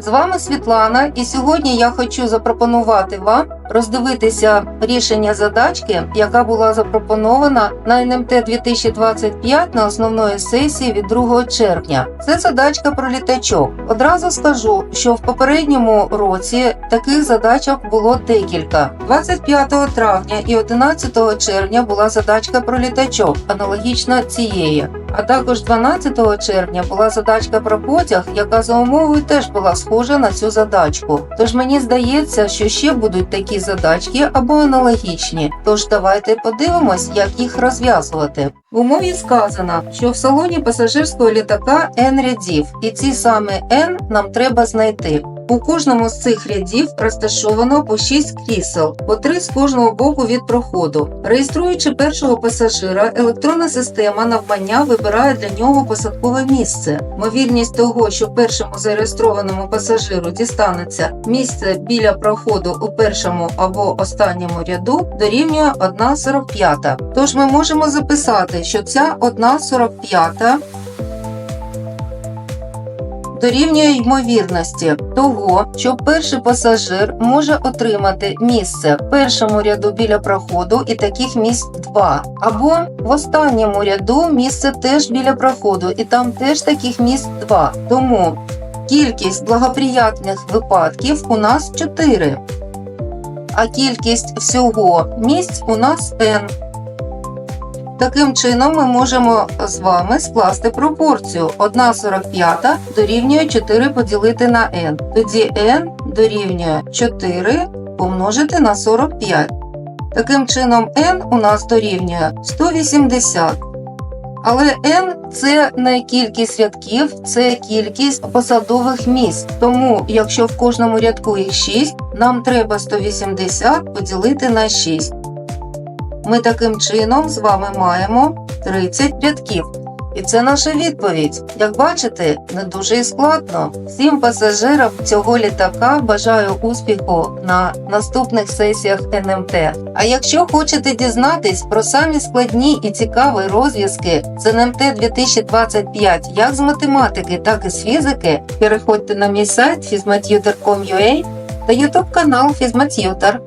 З вами Світлана, і сьогодні я хочу запропонувати вам роздивитися рішення задачки, яка була запропонована на НМТ 2025 на основної сесії від 2 червня. Це задачка про літачок. Одразу скажу, що в попередньому році таких задачок було декілька. 25 травня і 11 червня була задачка про літачок, аналогічна цієї. А також 12 червня була задачка про потяг, яка за умовою теж була схожа на цю задачку. Тож мені здається, що ще будуть такі задачки або аналогічні. Тож давайте подивимось, як їх розв'язувати. В умові сказано, що в салоні пасажирського літака N рядів, і ці саме N нам треба знайти. У кожному з цих рядів розташовано по 6 крісел, по 3 з кожного боку від проходу. Реєструючи першого пасажира, електронна система навмання вибирає для нього посадкове місце. Ймовірність того, що першому зареєстрованому пасажиру дістанеться місце біля проходу у першому або останньому ряду, дорівнює 1,45. Тож ми можемо записати, що ця 1,45 дорівнює ймовірності того, що перший пасажир може отримати місце в першому ряду біля проходу і таких місць два, або в останньому ряду місце теж біля проходу, і там теж таких місць два. Тому кількість благоприятних випадків у нас 4, а кількість всього місць у нас n. Таким чином, ми можемо з вами скласти пропорцію 1,45 дорівнює 4 поділити на n. Тоді n дорівнює 4 помножити на 45. Таким чином, n у нас дорівнює 180. Але n це не кількість рядків, це кількість посадових місць. Тому, якщо в кожному рядку їх 6, нам треба 180 поділити на 6. Ми таким чином з вами маємо 30 рядків. І це наша відповідь. Як бачите, не дуже і складно. Всім пасажирам цього літака бажаю успіху на наступних сесіях НМТ. А якщо хочете дізнатись про самі складні і цікаві розв'язки з НМТ 2025 як з математики, так і з фізики, переходьте на мій сайт fizmatutor.com.ua та YouTube канал Фізмат'ютор.